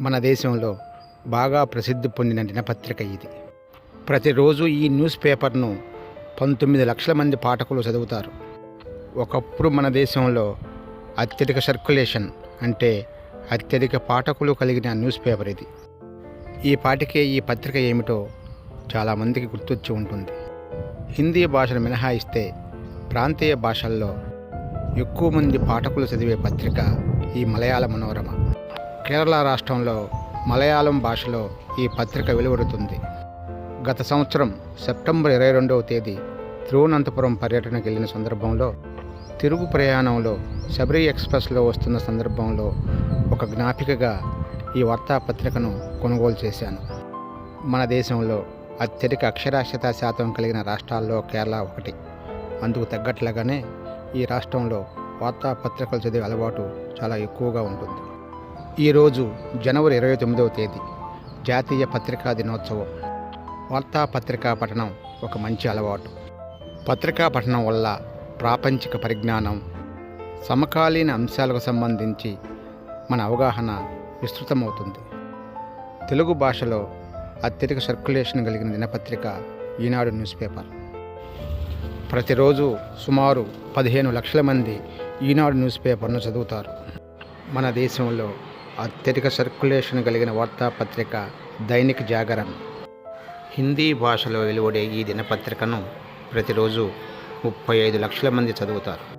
మన దేశంలో బాగా ప్రసిద్ధి పొందిన దినపత్రిక ఇది. ప్రతిరోజు ఈ న్యూస్ పేపర్ను పంతొమ్మిది లక్షల మంది పాఠకులు చదువుతారు. ఒకప్పుడు మన దేశంలో అత్యధిక సర్క్యులేషన్ అంటే అత్యధిక పాఠకులు కలిగిన న్యూస్ పేపర్ ఇది. ఈ పాటికే ఈ పత్రిక ఏమిటో చాలామందికి గుర్తొచ్చి ఉంటుంది. హిందీ భాషను మినహాయిస్తే ప్రాంతీయ భాషల్లో ఎక్కువ మంది పాఠకులు చదివే పత్రిక ఈ మలయాళ మనోరమ కేరళ రాష్ట్రంలో మలయాళం భాషలో ఈ పత్రిక వెలువడుతుంది. గత సంవత్సరం సెప్టెంబర్ ఇరవై రెండవ తేదీ తిరువనంతపురం పర్యటనకు వెళ్ళిన సందర్భంలో తిరుగు ప్రయాణంలో శబరి ఎక్స్ప్రెస్లో వస్తున్న సందర్భంలో ఒక జ్ఞాపికగా ఈ వార్తాపత్రికను కొనుగోలు చేశాను. మన దేశంలో అత్యధిక అక్షరాస్యత శాతం కలిగిన రాష్ట్రాల్లో కేరళ ఒకటి. అందుకు తగ్గట్లుగానే ఈ రాష్ట్రంలో వార్తాపత్రికలు చదివే అలవాటు చాలా ఎక్కువగా ఉంటుంది. ఈరోజు జనవరి ఇరవై తొమ్మిదవ తేదీ జాతీయ పత్రికా దినోత్సవం. వార్తాపత్రికా పఠనం ఒక మంచి అలవాటు. పత్రికా పఠనం వల్ల ప్రాపంచిక పరిజ్ఞానం సమకాలీన అంశాలకు సంబంధించి మన అవగాహన విస్తృతమవుతుంది. తెలుగు భాషలో అత్యధిక సర్క్యులేషన్ కలిగిన దినపత్రిక ఈనాడు న్యూస్ పేపర్. ప్రతిరోజు సుమారు పదిహేను లక్షల మంది ఈనాడు న్యూస్ పేపర్ను చదువుతారు. మన దేశంలో అత్యధిక సర్క్యులేషన్ కలిగిన వార్తాపత్రిక దైనిక్ జాగరణ్ హిందీ భాషలో వెలువడే ఈ దినపత్రికను ప్రతిరోజు ముప్పై ఐదు లక్షల మంది చదువుతారు.